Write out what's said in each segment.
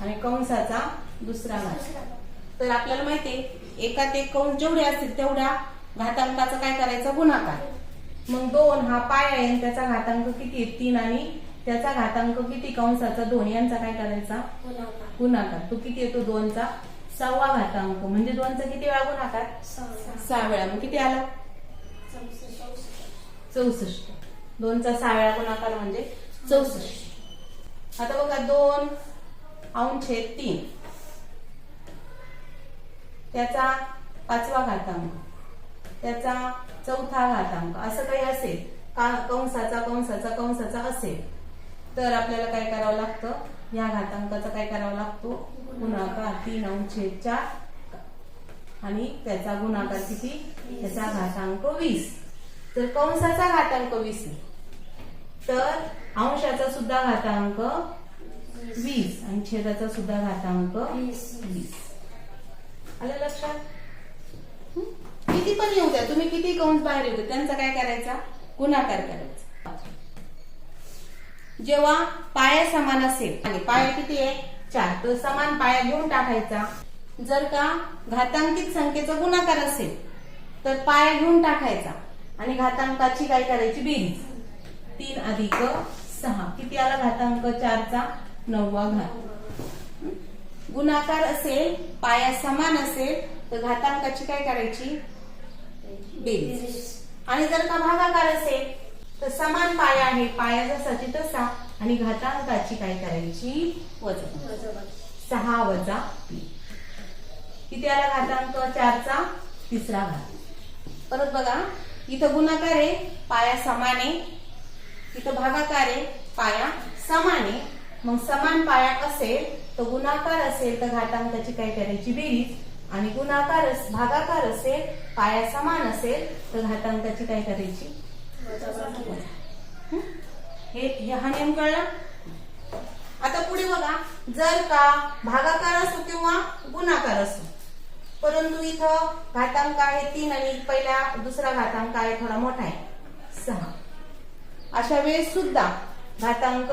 आणि कंसाचा दुसरा घात तर आपल्याला माहितीये एकात एक कंस जेवढे असतील तेवढ्या घातांकाचा काय करायचा? गुणाकार. मग दोन हा पाय आहे आणि त्याचा घातांक किती तीन आणि त्याचा घातांक किती? कंसाचा दोन. यांचा काय करायचा? गुणाकार. तो किती येतो? दोनचा सहावा घातांक. म्हणजे दोनचा किती वेळा गुणाकार? सहा वेळा. मग किती आला? चौसष्ट. दोनचा सहा वेळा गुणाकार म्हणजे चौसष्ट. आता बघा दोन अंश तीन. त्याचा पाचवा घातांक. त्याचा चौथा घातांक. असं काही असेल. का कंसाचा कंसाचा कंसाचा असेल. तर आपल्याला काय करावं लागतं? या घातांकाचा काय करावा लागतो? गुणाकार तीन अंश चार. आणि त्याचा गुणाकार किती? त्याचा घातांक वीस. तर कंसाचा घातांक वीस. तर अंशाचा सुद्धा घातांक वीस. आणि छेदाचा सुद्धा घातांक वीस. आलं लक्षात? किती पण येऊ द्या. तुम्ही किती कंस बाहेर येऊ द्या. त्यांचा काय करायचा? गुणाकार करायचा. जेव्हा पाया समान असेल आणि पाया किती आहे? चार. तर समान पाया घेऊन टाकायचा. जर का घातांकित संख्येचा गुणाकार असेल तर पाया घेऊन टाकायचा. आणि घातांकाची काय करायची? बेरीज तीन अधिक सहा. किती आला घातांक? चारचा. नववा घात. गुणाकार असेल पाया समान असेल तर घातांकाची काय करायची? बेरीज. आणि जर का भागाकार असेल तर समान पाया आहे पाया जसाची तसा. आणि घातांकाची काय करायची? वजन. सहा वजा तीन. किती आला घातांक? चारचा तिसरा घात. परत बघा इथं गुणाकार आहे पाया समान आहे. इथं भागाकार आहे पाया समान आहे. मग समान पाया असेल तर गुणाकार असेल तर घातांकाची काय करायची बेरीज. आणि गुणाकार भागाकार असेल पाया समान असेल तर घातांकाची काय करायची हे? हा नेम कळला? आता पुढे बघा. जर का भागाकार असो किंवा गुणाकार असो परंतु इथं घातांक आहे तीन आणि पहिला दुसरा घातांक आहे थोडा मोठा आहे सहा. अशा वेळेस सुद्धा घातांक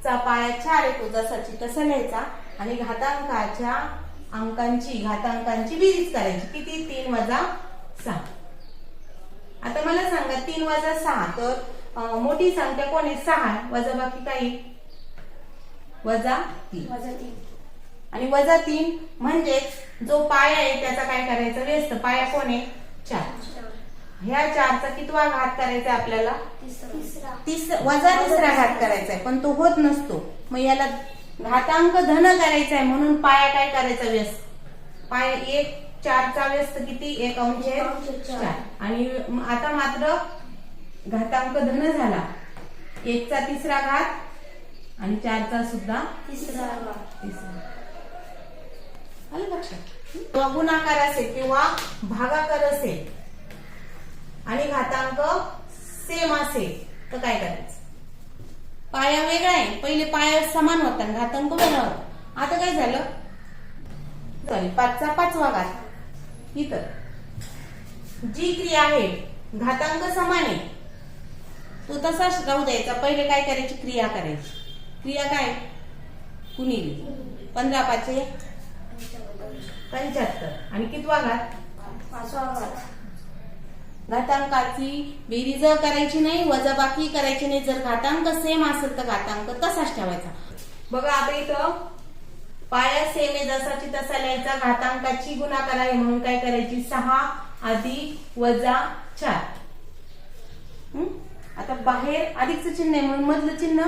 घातांकचा पाया चार येतो जसाची तसा लिहायचा आणि घातांकाच्या अंकांची घातांकांची बेरीज करायची. किती? तीन वजा सहा. आता मला सांगा तीन वजा सहा तर मोठी संख्या कोण आहे? सहा वजा बाकी काही? वजा तीन. आणि वजा तीन म्हणजेच जो पाया आहे त्याचा काय करायचा? व्यस्त. पाया कोण आहे? चार. ह्या चारचा कितवा घात करायचा आहे आपल्याला? तीस वजा तिसरा घात करायचा आहे पण तो होत नसतो. मग याला घातांक धन करायचा आहे म्हणून पाया काय करायचा व्यस्त? पाय एक चारचा व्यस्त किती? एक अंश आहे चार. आणि आता मात्र घातांक धन झाला. एकचा तिसरा घात आणि चारचा सुद्धा तिसरा आलं लक्षात? गुणाकार असेल किंवा भागाकार असेल आणि घातांक सेम असेल तर काय करायचं? पाया वेगळा आहे. पहिले पाया समान होता आणि घातांक वेगळा होता. आता काय झालं? सॉरी पाचचा पाचवा घात. इथं. जी क्रिया आहे घातांक समान आहे. तो तसाच राहू द्यायचा. पहिले काय करायची? क्रिया करायची. क्रिया काय? कुणी पंधरा पाचशे. पंच्याहत्तर. आणि कितवा घात. घातांकाची बेरीज करायची नाही वजाबाकी करायची नाही जर घातांक सेम असेल तर घातांक तसाच ठेवायचा. बघा आता इथं पाया सेम आहे जसाची तसा लिहायचा घातांकाची गुणाकार आहे म्हणून काय करायची? सहा अधिक वजा चार. आता बाहेर अधिकचं चिन्ह आहे म्हणून मधलं चिन्ह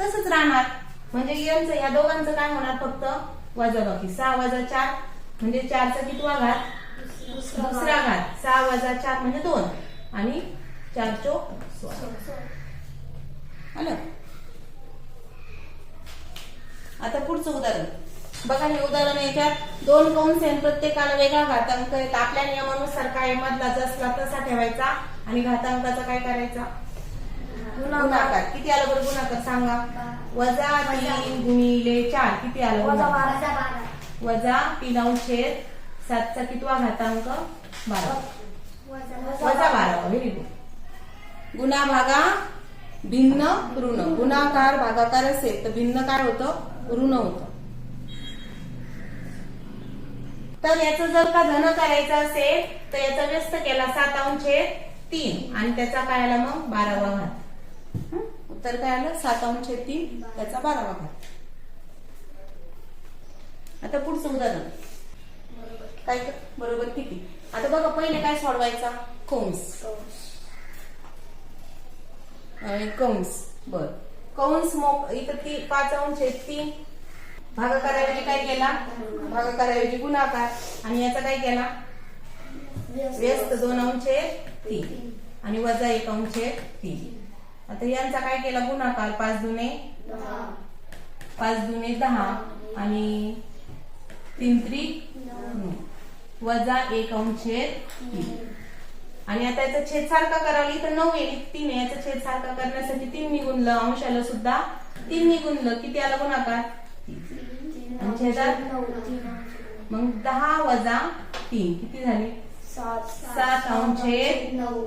तसंच राहणार. म्हणजे यांचं या दोघांचं काय होणार फक्त? वजाबाकी. सहा वजा चार म्हणजे चारचा कितवा घात? दुसरा घात सहा वजा चार म्हणजे दोन. आणि चार चोक सोळा. आलं? आता पुढचं उदाहरण. बघा हे उदाहरण याच्यात. दोन कंस आहेत प्रत्येकाला वेगळा घातांक आहेत. आपल्या नियमानुसार काय मधला जसला तसा ठेवायचा आणि घातांकाचा काय करायचा? गुणाकार. किती आलं बरं गुणाकार? सांगा. वजा तीन गुणिले चार. किती आलं? वजा तीन अंशेर सातचा कितवा घातांक? बारा. वजा बारा. व्हेरी गुड गुणा भागा भिन्न ऋण. गुणाकार भागाकार असेल तर भिन्न काय होतं? ऋण होतं. तर याचं जर का धन करायचं असेल तर याचा व्यस्त केला सात अंश तीन. आणि त्याचा काय आला मग? बारावा घात. उत्तर काय आलं? सात अंश तीन. त्याचा बारावा घात. आता पुढचं उदाहरण. काय बरोबर किती आता बघा पहिले काय सोडवायचा? कंस. कंस. बर. कंस मोक इथं ती पाच अंश आहेत तीन भागाकाराऐवजी काय केला? भागाकाराऐवजी गुणाकार. आणि याचा काय केला? व्यस्त. दोन अंश आहेत तीन. आणि वजा एक अंश आहेत तीन. आता यांचा काय केला? गुणाकार. पाच दुने पाच दुने दहा. आणि तीन त्रिक. वजा एक अंश आहेत तीन. आणि आता याचा छेद सारखा करावा इथं नऊ आहे? तीन आहे. याचा छेद सारखा करण्यासाठी तीन निगुणलं अंशाला सुद्धा तीन निगुणलं किती आला गुणाकार? छेदात मग दहा वजा तीन. किती झाले? सात. सात अंश छेद नऊ.